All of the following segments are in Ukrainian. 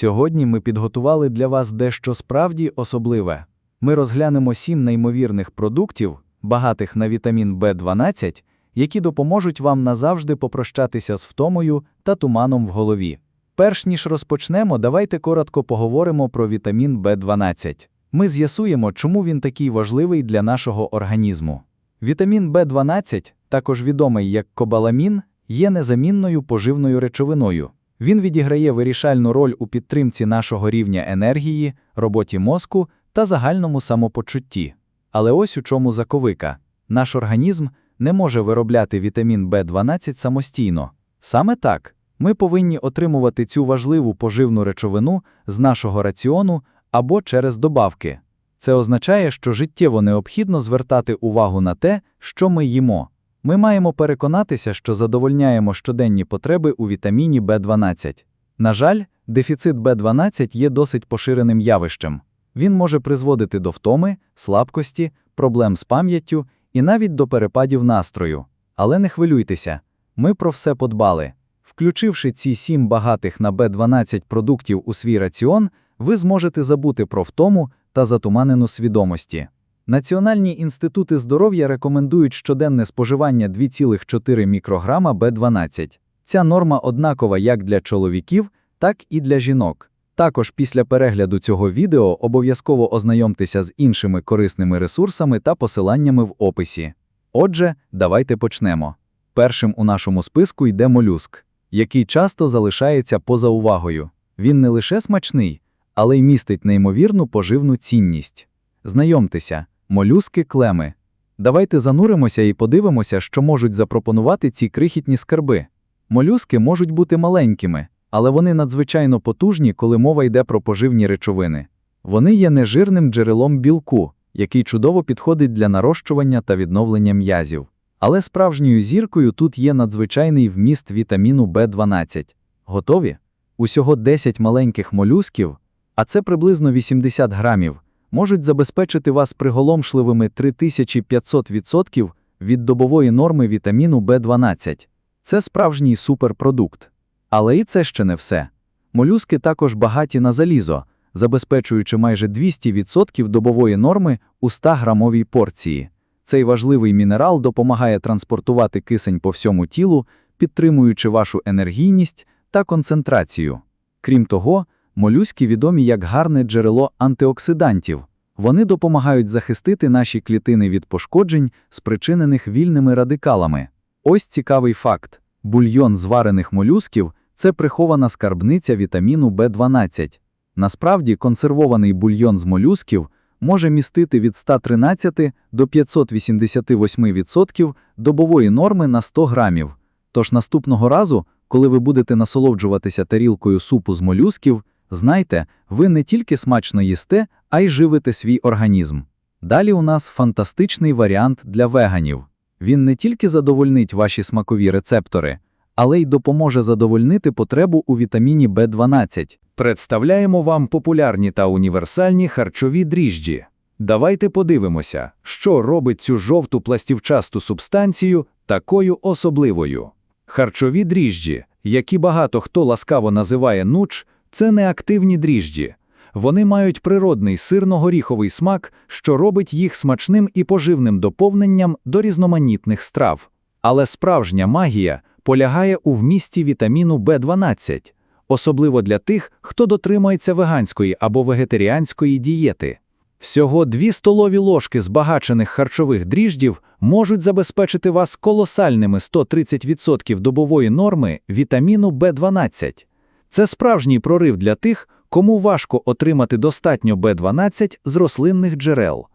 Сьогодні ми підготували для вас дещо справді особливе. Ми розглянемо сім неймовірних продуктів, багатих на вітамін В12, які допоможуть вам назавжди попрощатися з втомою та туманом в голові. Перш ніж розпочнемо, давайте коротко поговоримо про вітамін В12. Ми з'ясуємо, чому він такий важливий для нашого організму. Вітамін В12, також відомий як кобаламін, є незамінною поживною речовиною. Він відіграє вирішальну роль у підтримці нашого рівня енергії, роботі мозку та загальному самопочутті. Але ось у чому заковика: наш організм не може виробляти вітамін В12 самостійно. Саме так, ми повинні отримувати цю важливу поживну речовину з нашого раціону або через добавки. Це означає, що життєво необхідно звертати увагу на те, що ми їмо. Ми маємо переконатися, що задовольняємо щоденні потреби у вітаміні В12. На жаль, дефіцит В12 є досить поширеним явищем. Він може призводити до втоми, слабкості, проблем з пам'яттю і навіть до перепадів настрою. Але не хвилюйтеся, ми про все подбали. Включивши ці сім багатих на В12 продуктів у свій раціон, ви зможете забути про втому та затуманену свідомості. Національні інститути здоров'я рекомендують щоденне споживання 2,4 мікрограма Б12. Ця норма однакова як для чоловіків, так і для жінок. Також після перегляду цього відео обов'язково ознайомтеся з іншими корисними ресурсами та посиланнями в описі. Отже, давайте почнемо. Першим у нашому списку йде молюск, який часто залишається поза увагою. Він не лише смачний, але й містить неймовірну поживну цінність. Знайомтеся, молюски клеми. Давайте зануримося і подивимося, що можуть запропонувати ці крихітні скарби. Молюски можуть бути маленькими, але вони надзвичайно потужні, коли мова йде про поживні речовини. Вони є нежирним джерелом білку, який чудово підходить для нарощування та відновлення м'язів. Але справжньою зіркою тут є надзвичайний вміст вітаміну В12. Готові? Усього 10 маленьких молюсків, а це приблизно 80 грамів можуть забезпечити вас приголомшливими 3500% від добової норми вітаміну В12. Це справжній суперпродукт. Але і це ще не все. Молюски також багаті на залізо, забезпечуючи майже 200% добової норми у 100-грамовій порції. Цей важливий мінерал допомагає транспортувати кисень по всьому тілу, підтримуючи вашу енергійність та концентрацію. Крім того, Молюски відомі як гарне джерело антиоксидантів. Вони допомагають захистити наші клітини від пошкоджень, спричинених вільними радикалами. Ось цікавий факт: бульйон зварених молюсків це прихована скарбниця вітаміну В12. Насправді, консервований бульйон з молюсків може містити від 113 до 588% добової норми на 100 грамів. Тож наступного разу, коли ви будете насолоджуватися тарілкою супу з молюсків, Знайте, ви не тільки смачно їсте, а й живите свій організм. Далі у нас фантастичний варіант для веганів. Він не тільки задовольнить ваші смакові рецептори, але й допоможе задовольнити потребу у вітаміні В12. Представляємо вам популярні та універсальні харчові дріжджі. Давайте подивимося, що робить цю жовту пластівчасту субстанцію такою особливою. Харчові дріжджі, які багато хто ласкаво називає нуч, це не активні дріжджі. Вони мають природний сирно-горіховий смак, що робить їх смачним і поживним доповненням до різноманітних страв. Але справжня магія полягає у вмісті вітаміну В12, особливо для тих, хто дотримується веганської або вегетаріанської дієти. Всього дві столові ложки збагачених харчових дріждів можуть забезпечити вас колосальними 130% добової норми вітаміну В12. Це справжній прорив для тих, кому важко отримати достатньо Б12 з рослинних джерел.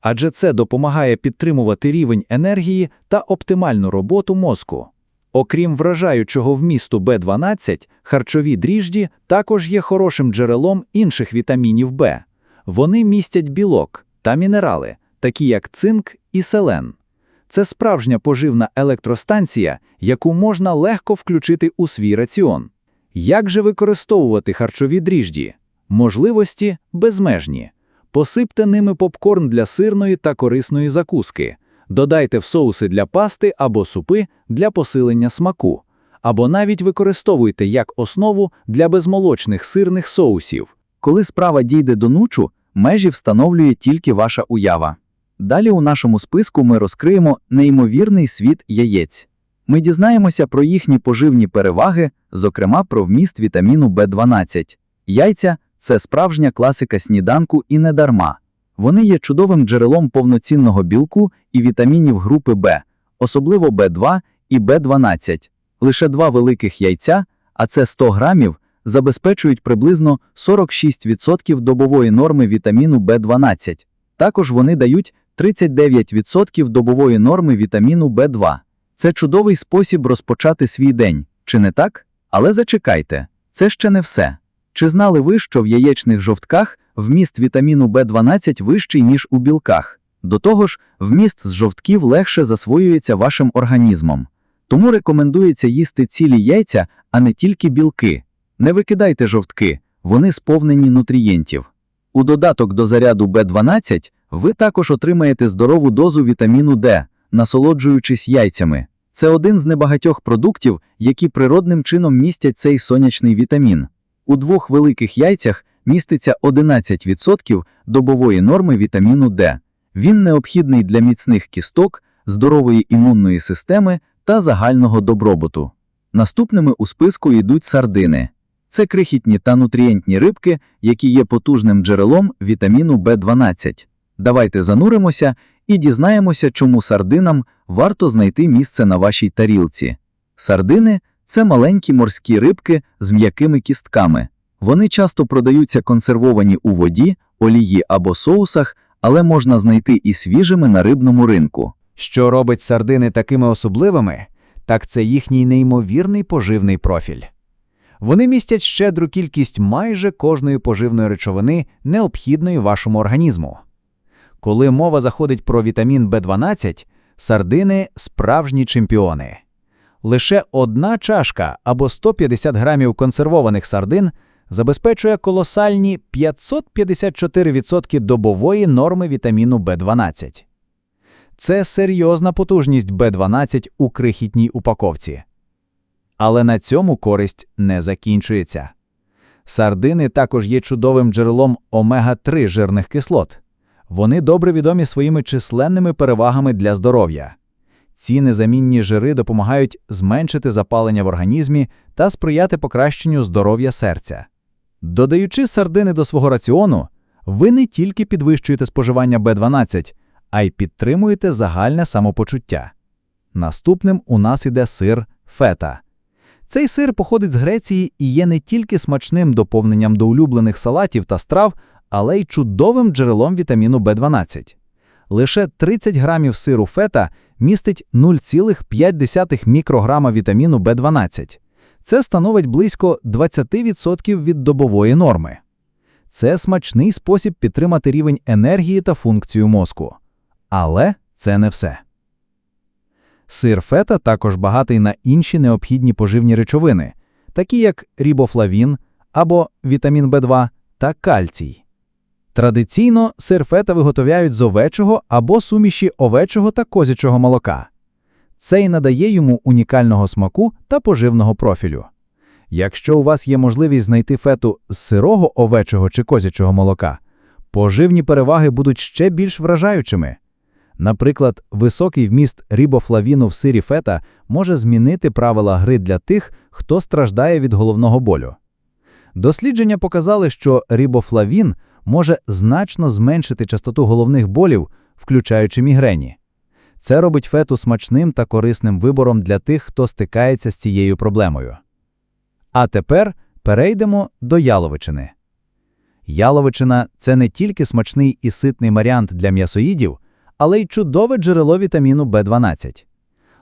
Адже це допомагає підтримувати рівень енергії та оптимальну роботу мозку. Окрім вражаючого вмісту Б12, харчові дріжджі також є хорошим джерелом інших вітамінів Б. Вони містять білок та мінерали, такі як цинк і селен. Це справжня поживна електростанція, яку можна легко включити у свій раціон. Як же використовувати харчові дріжджі? Можливості безмежні. Посипте ними попкорн для сирної та корисної закуски, додайте в соуси для пасти або супи для посилення смаку, або навіть використовуйте як основу для безмолочних сирних соусів. Коли справа дійде до нучу, межі встановлює тільки ваша уява. Далі у нашому списку ми розкриємо неймовірний світ яєць. Ми дізнаємося про їхні поживні переваги, зокрема про вміст вітаміну В12. Яйця це справжня класика сніданку і не дарма. Вони є чудовим джерелом повноцінного білку і вітамінів групи Б, особливо В2 і В12. Лише два великих яйця, а це 100 грамів, забезпечують приблизно 46% добової норми вітаміну В12. Також вони дають 39% добової норми вітаміну В2. Це чудовий спосіб розпочати свій день, чи не так? Але зачекайте, це ще не все. Чи знали ви, що в яєчних жовтках вміст вітаміну В12 вищий, ніж у білках? До того ж, вміст з жовтків легше засвоюється вашим організмом. Тому рекомендується їсти цілі яйця, а не тільки білки. Не викидайте жовтки, вони сповнені нутрієнтів. У додаток до заряду В12 ви також отримаєте здорову дозу вітаміну Д, насолоджуючись яйцями. Це один з небагатьох продуктів, які природним чином містять цей сонячний вітамін. У двох великих яйцях міститься 11% добової норми вітаміну Д. Він необхідний для міцних кісток, здорової імунної системи та загального добробуту. Наступними у списку йдуть сардини. Це крихітні та нутрієнтні рибки, які є потужним джерелом вітаміну В12. Давайте зануримося і дізнаємося, чому сардинам варто знайти місце на вашій тарілці. Сардини це маленькі морські рибки з м'якими кістками. Вони часто продаються консервовані у воді, олії або соусах, але можна знайти і свіжими на рибному ринку. Що робить сардини такими особливими, так це їхній неймовірний поживний профіль. Вони містять щедру кількість майже кожної поживної речовини, необхідної вашому організму. Коли мова заходить про вітамін В12, сардини справжні чемпіони. Лише одна чашка або 150 грамів консервованих сардин забезпечує колосальні 554% добової норми вітаміну В12. Це серйозна потужність Б12 у крихітній упаковці. Але на цьому користь не закінчується. Сардини також є чудовим джерелом омега-3 жирних кислот. Вони добре відомі своїми численними перевагами для здоров'я. Ці незамінні жири допомагають зменшити запалення в організмі та сприяти покращенню здоров'я серця. Додаючи сардини до свого раціону, ви не тільки підвищуєте споживання Б12, а й підтримуєте загальне самопочуття. Наступним у нас іде сир фета. Цей сир походить з Греції і є не тільки смачним доповненням до улюблених салатів та страв, але й чудовим джерелом вітаміну Б12. Лише 30 грамів сиру фета містить 0,5 мікрограма вітаміну Б12. Це становить близько 20% від добової норми. Це смачний спосіб підтримати рівень енергії та функцію мозку. Але це не все. Сир фета також багатий на інші необхідні поживні речовини, такі як рібофлавін або вітамін В2 та кальцій. Традиційно сир фета виготовляють з овечого або суміші овечого та козячого молока. Це й надає йому унікального смаку та поживного профілю. Якщо у вас є можливість знайти фету з сирого овечого чи козячого молока, поживні переваги будуть ще більш вражаючими. Наприклад, високий вміст рибофлавіну в сирі фета може змінити правила гри для тих, хто страждає від головного болю. Дослідження показали, що рибофлавін може значно зменшити частоту головних болів, включаючи мігрені. Це робить фету смачним та корисним вибором для тих, хто стикається з цією проблемою. А тепер перейдемо до яловичини. Яловичина це не тільки смачний і ситний варіант для м'ясоїдів, але й чудове джерело вітаміну В12.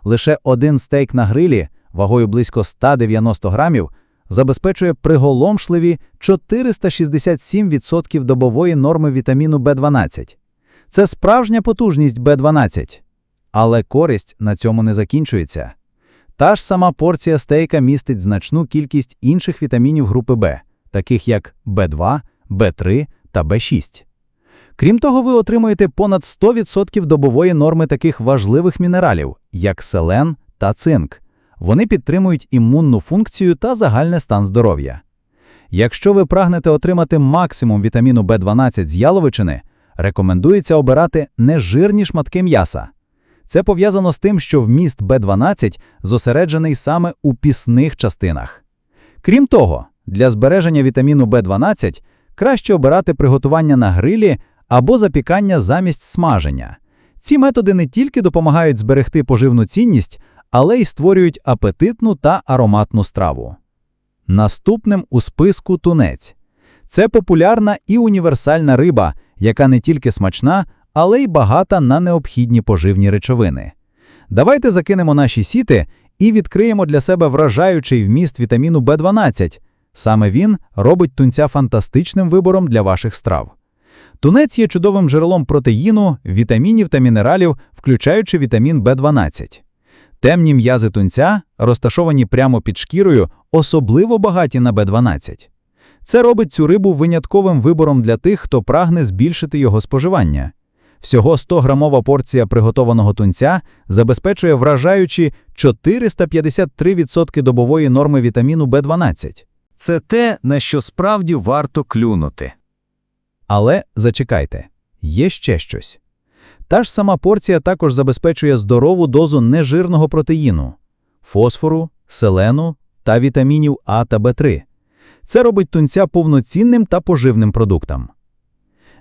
Лише один стейк на грилі вагою близько 190 грамів забезпечує приголомшливі 467% добової норми вітаміну В12. Це справжня потужність Б12. Але користь на цьому не закінчується. Та ж сама порція стейка містить значну кількість інших вітамінів групи Б, таких як В2, В3 та В6. Крім того, ви отримуєте понад 100% добової норми таких важливих мінералів, як селен та цинк. Вони підтримують імунну функцію та загальний стан здоров'я. Якщо ви прагнете отримати максимум вітаміну В12 з яловичини, рекомендується обирати нежирні шматки м'яса. Це пов'язано з тим, що вміст В12 зосереджений саме у пісних частинах. Крім того, для збереження вітаміну В12 краще обирати приготування на грилі або запікання замість смаження. Ці методи не тільки допомагають зберегти поживну цінність, але й створюють апетитну та ароматну страву. Наступним у списку тунець. Це популярна і універсальна риба, яка не тільки смачна, але й багата на необхідні поживні речовини. Давайте закинемо наші сіти і відкриємо для себе вражаючий вміст вітаміну В12. Саме він робить тунця фантастичним вибором для ваших страв. Тунець є чудовим джерелом протеїну, вітамінів та мінералів, включаючи вітамін В12. Темні м'язи тунця, розташовані прямо під шкірою, особливо багаті на В12. Це робить цю рибу винятковим вибором для тих, хто прагне збільшити його споживання. Всього 100-грамова порція приготованого тунця забезпечує вражаючі 453% добової норми вітаміну В12. Це те, на що справді варто клюнути. Але зачекайте, є ще щось. Та ж сама порція також забезпечує здорову дозу нежирного протеїну, фосфору, селену та вітамінів А та Б3. Це робить тунця повноцінним та поживним продуктом.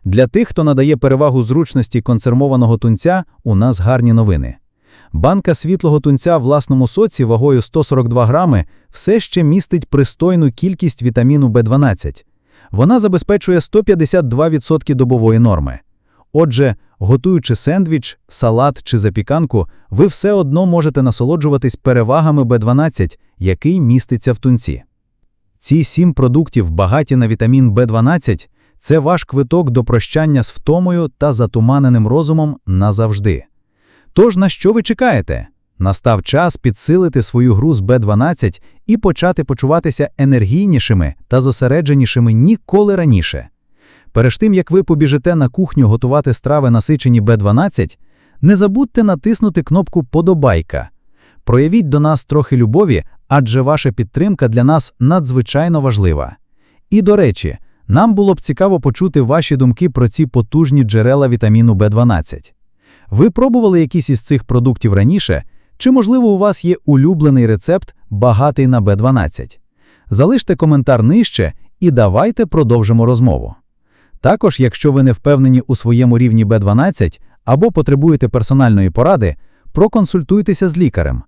Для тих, хто надає перевагу зручності консервованого тунця, у нас гарні новини. Банка світлого тунця в власному соці вагою 142 грами все ще містить пристойну кількість вітаміну В12. Вона забезпечує 152% добової норми. Отже, готуючи сендвіч, салат чи запіканку, ви все одно можете насолоджуватись перевагами В12, який міститься в тунці. Ці сім продуктів, багаті на вітамін В12, це ваш квиток до прощання з втомою та затуманеним розумом назавжди. Тож на що ви чекаєте? Настав час підсилити свою гру з Б12 і почати почуватися енергійнішими та зосередженішими ніколи раніше. Перед тим, як ви побіжите на кухню готувати страви насичені Б12, не забудьте натиснути кнопку Подобайка. Проявіть до нас трохи любові, адже ваша підтримка для нас надзвичайно важлива. І до речі, нам було б цікаво почути ваші думки про ці потужні джерела вітаміну Б12. Ви пробували якісь із цих продуктів раніше, чи, можливо, у вас є улюблений рецепт, багатий на Б12? Залиште коментар нижче і давайте продовжимо розмову. Також, якщо ви не впевнені у своєму рівні Б12 або потребуєте персональної поради, проконсультуйтеся з лікарем.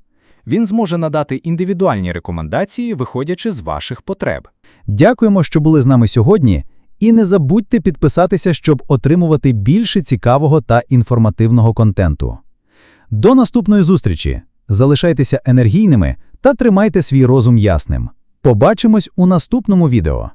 Він зможе надати індивідуальні рекомендації, виходячи з ваших потреб. Дякуємо, що були з нами сьогодні, і не забудьте підписатися, щоб отримувати більше цікавого та інформативного контенту. До наступної зустрічі! Залишайтеся енергійними та тримайте свій розум ясним. Побачимось у наступному відео.